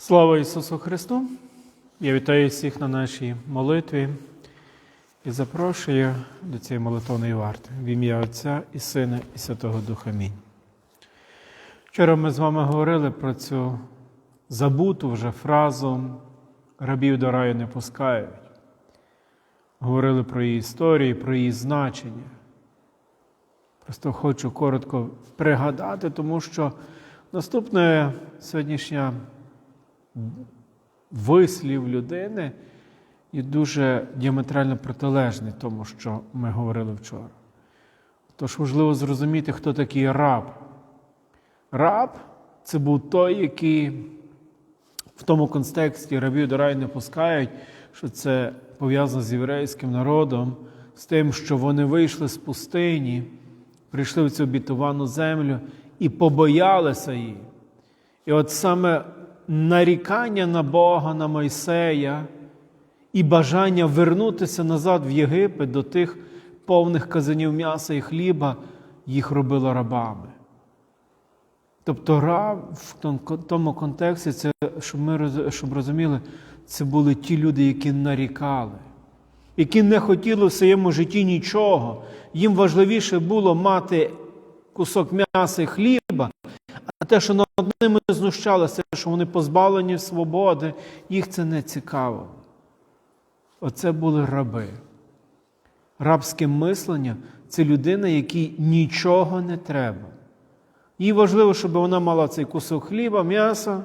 Слава Ісусу Христу! Я вітаю всіх на нашій молитві і запрошую до цієї молитовної варти в ім'я Отця і Сина, і Святого Духа. Амінь. Вчора ми з вами говорили про цю забуту вже фразу рабів до раю не пускають. Говорили про її історію, про її значення. Просто хочу коротко пригадати, тому що наступне сьогоднішня вислів людини є дуже діаметрально протилежний тому, що ми говорили вчора. Тож важливо зрозуміти, хто такий раб. Раб це був той, який в тому контексті рабів до раю не пускають, що це пов'язано з єврейським народом, з тим, що вони вийшли з пустині, прийшли в цю обітовану землю і побоялися її. І от саме нарікання на Бога, на Мойсея і бажання вернутися назад в Єгипет до тих повних казанів м'яса і хліба їх робило рабами. Тобто раб в тому контексті, це, щоб ми щоб розуміли, це були ті люди, які нарікали, які не хотіли в своєму житті нічого. Їм важливіше було мати кусок м'яса і хліба, а те, що над ними знущалося, що вони позбавлені свободи, їх це не цікаво. Оце були раби. Рабське мислення це людина, якій нічого не треба. Їй важливо, щоб вона мала цей кусок хліба, м'яса,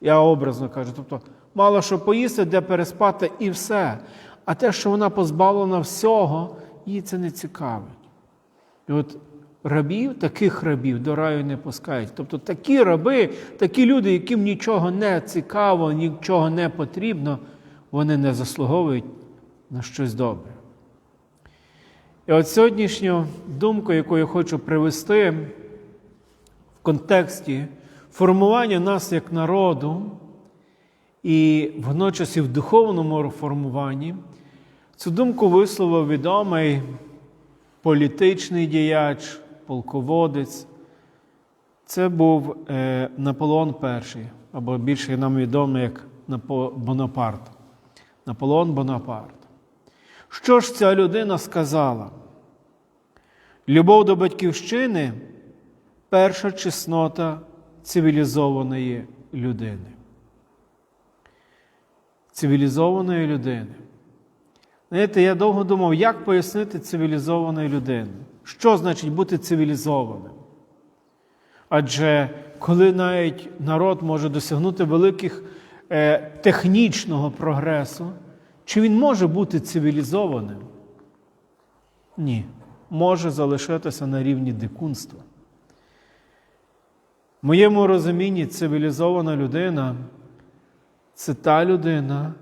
я образно кажу, тобто мала що поїсти, де переспати і все. А те, що вона позбавлена всього, їй це не цікавить. І от рабів, таких рабів до раю не пускають. Тобто такі раби, такі люди, яким нічого не цікаво, нічого не потрібно, вони не заслуговують на щось добре. І от сьогоднішню думку, яку я хочу привести в контексті формування нас як народу і водночас і в духовному формуванні, цю думку висловив відомий політичний діяч, полководець. Це був е, Наполеон І, або більше нам відомий як Бонапарт. Наполеон Бонапарт. Що ж ця людина сказала? Любов до батьківщини перша чеснота цивілізованої людини. Цивілізованої людини. Знаєте, я довго думав, як пояснити цивілізованої людини. Що значить бути цивілізованим? Адже коли навіть народ може досягнути великих е, технічного прогресу, чи він може бути цивілізованим? Ні. Може залишитися на рівні дикунства. В моєму розумінні цивілізована людина це та людина,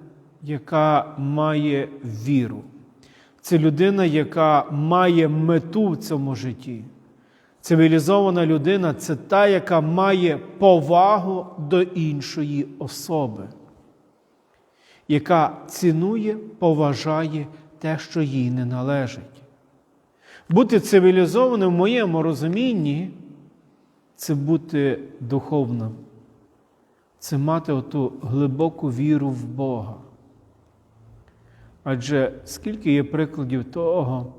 яка має віру. Це людина, яка має мету в цьому житті. Цивілізована людина це та, яка має повагу до іншої особи, яка цінує, поважає те, що їй не належить. Бути цивілізованим в моєму розумінні це бути духовним, це мати оту глибоку віру в Бога. Адже скільки є прикладів того,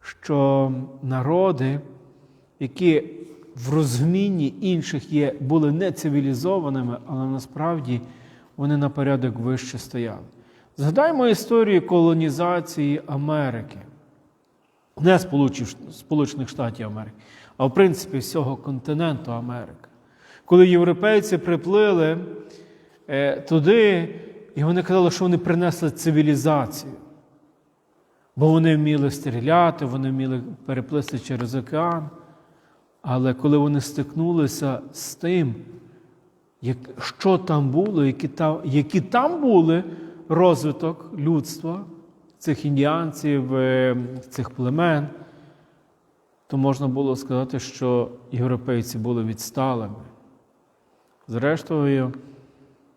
що народи, які в розумінні інших є, були не цивілізованими, але насправді вони на порядок вище стояли. Згадаймо історію колонізації Америки, не Сполучених Штатів Америки, а в принципі всього континенту Америки. Коли європейці приплили е, туди, і вони казали, що вони принесли цивілізацію. Бо вони вміли стріляти, вони вміли переплисти через океан. Але коли вони стикнулися з тим, як, що там було, які там, які там були розвиток людства, цих індіанців, е, цих племен, то можна було сказати, що європейці були відсталими. Зрештою,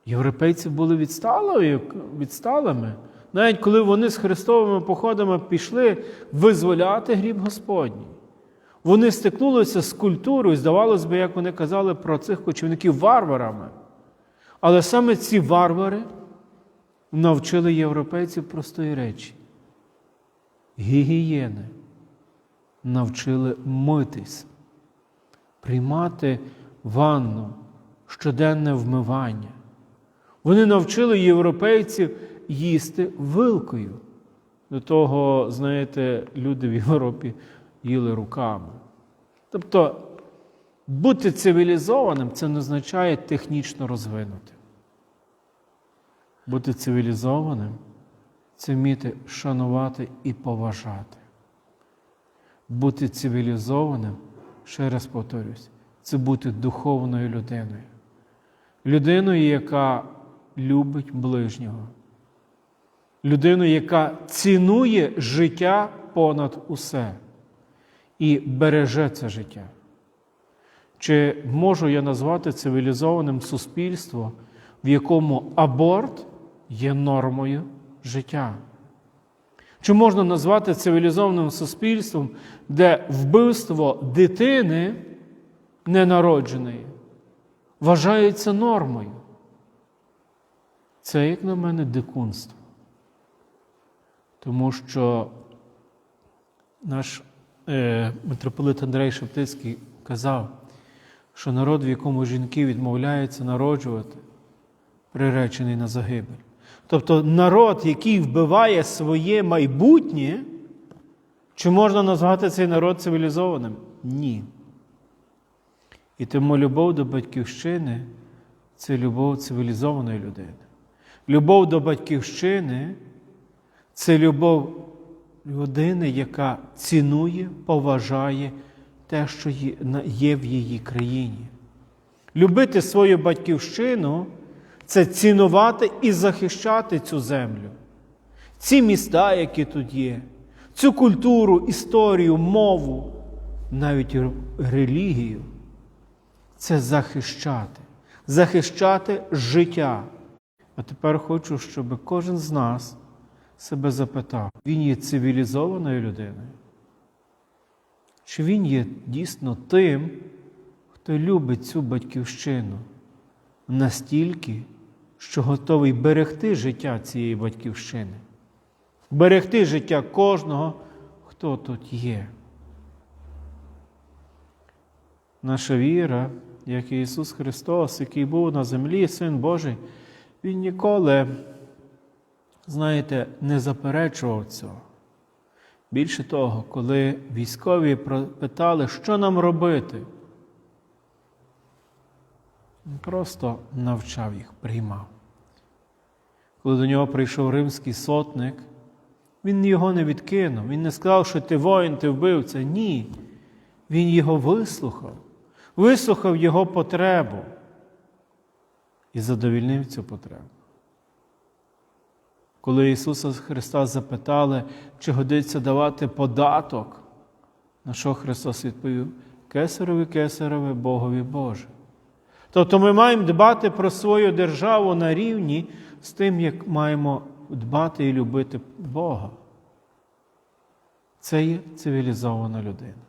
європейці були відсталою, відсталими. Навіть коли вони з хрестовими походами пішли визволяти гріб Господній. Вони стикнулися з культурою, здавалось би, як вони казали про цих кочівників варварами. Але саме ці варвари навчили європейців простої речі. Гігієни навчили митись, приймати ванну, щоденне вмивання. Вони навчили європейців їсти вилкою. До того, знаєте, люди в Європі їли руками. Тобто бути цивілізованим це не означає технічно розвинути. Бути цивілізованим це вміти шанувати і поважати. Бути цивілізованим, ще раз повторюсь, це бути духовною людиною. Людиною, яка любить ближнього. Людиною, яка цінує життя понад усе і береже це життя. Чи можу я назвати цивілізованим суспільство, в якому аборт є нормою життя? Чи можна назвати цивілізованим суспільством, де вбивство дитини ненародженої вважається нормою? Це, як на мене, дикунство. Тому що наш е, митрополит Андрей Шептицький казав, що народ, в якому жінки відмовляються народжувати, приречений на загибель. Тобто народ, який вбиває своє майбутнє, чи можна назвати цей народ цивілізованим? Ні. І тому любов до батьківщини це любов цивілізованої людини. Любов до батьківщини це любов людини, яка цінує, поважає те, що є в її країні. Любити свою батьківщину це цінувати і захищати цю землю, ці міста, які тут є, цю культуру, історію, мову, навіть релігію. Це захищати, захищати життя. А тепер хочу, щоб кожен з нас себе запитав, він є цивілізованою людиною? Чи він є дійсно тим, хто любить цю батьківщину настільки, що готовий берегти життя цієї батьківщини, берегти життя кожного, хто тут є? Наша віра, як і Ісус Христос, який був на землі, Син Божий, Він ніколи, знаєте, не заперечував цього. Більше того, коли військові питали, що нам робити, він просто навчав їх, приймав. Коли до нього прийшов римський сотник, він його не відкинув. Він не сказав, що ти воїн, ти вбивця. Ні. Він його вислухав, вислухав його потребу і задовільнив цю потребу. Коли Ісуса Христа запитали, чи годиться давати податок, на що Христос відповів: Кесарові, кесарові, Богові Боже. Тобто ми маємо дбати про свою державу на рівні з тим, як маємо дбати і любити Бога. Це є цивілізована людина.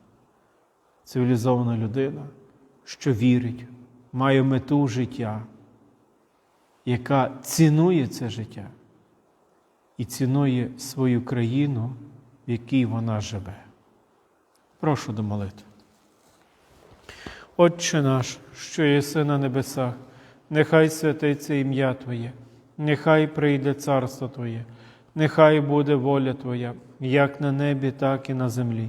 Цивілізована людина, що вірить, має мету життя, яка цінує це життя і цінує свою країну, в якій вона живе. Прошу до молитви. Отче наш, що єси на небесах, нехай святиться ім'я Твоє, нехай прийде царство Твоє, нехай буде воля Твоя, як на небі, так і на землі.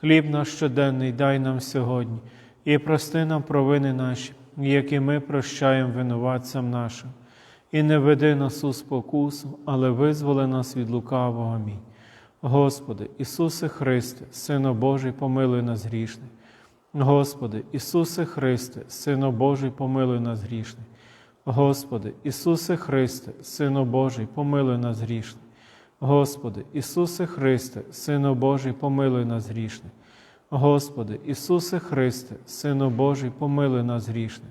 Хліб наш щоденний дай нам сьогодні, і прости нам провини наші, які ми прощаємо винуватцям нашим. І не веди нас у спокусу, але визволи нас від лукавого. Амінь. Господи, Ісусе Христе, Сино Божий, помилуй нас грішних. Господи, Ісусе Христе, Сино Божий, помилуй нас грішних. Господи, Ісусе Христе, Сино Божий, помилуй нас грішних. Господи, Ісусе Христе, Сино Божий, помилуй нас грішних. Господи, Ісусе Христе, Сино Божий, помилуй нас грішних.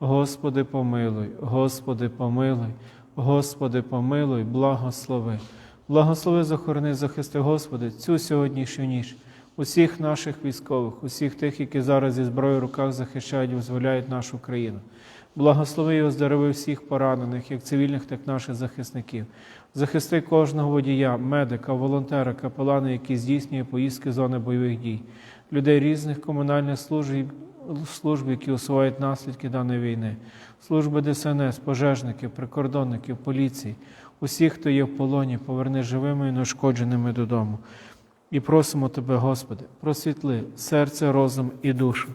Господи, помилуй, Господи, помилуй, Господи, помилуй, благослови. Благослови, захорони, захисти, Господи, цю сьогоднішню ніч, усіх наших військових, усіх тих, які зараз зі зброєю в руках захищають і визволяють нашу країну. Благослови і оздорови всіх поранених, як цивільних, так і наших захисників. Захисти кожного водія, медика, волонтера, капелана, які здійснює поїздки зони бойових дій, людей різних комунальних служб, служб, які усувають наслідки даної війни, служби ДСНС, пожежників, прикордонників, поліції, усіх, хто є в полоні, поверни живими і неушкодженими додому. І просимо Тебе, Господи, просвітли серце, розум і душу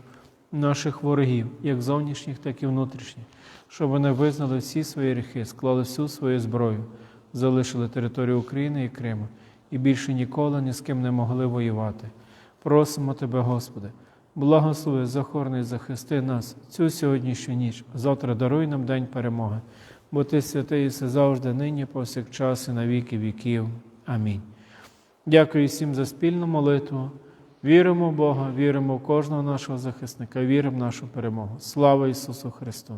наших ворогів, як зовнішніх, так і внутрішніх, щоб вони визнали всі свої гріхи, склали всю свою зброю, залишили територію України і Криму і більше ніколи ні з ким не могли воювати. Просимо Тебе, Господи, благослови, захорний, захисти нас цю сьогоднішню ніч. Завтра даруй нам день перемоги, бо Ти святий все завжди, нині, повсякчас і на віки віків. Амінь. Дякую всім за спільну молитву. Віримо в Бога, віримо в кожного нашого захисника, віримо в нашу перемогу. Слава Ісусу Христу!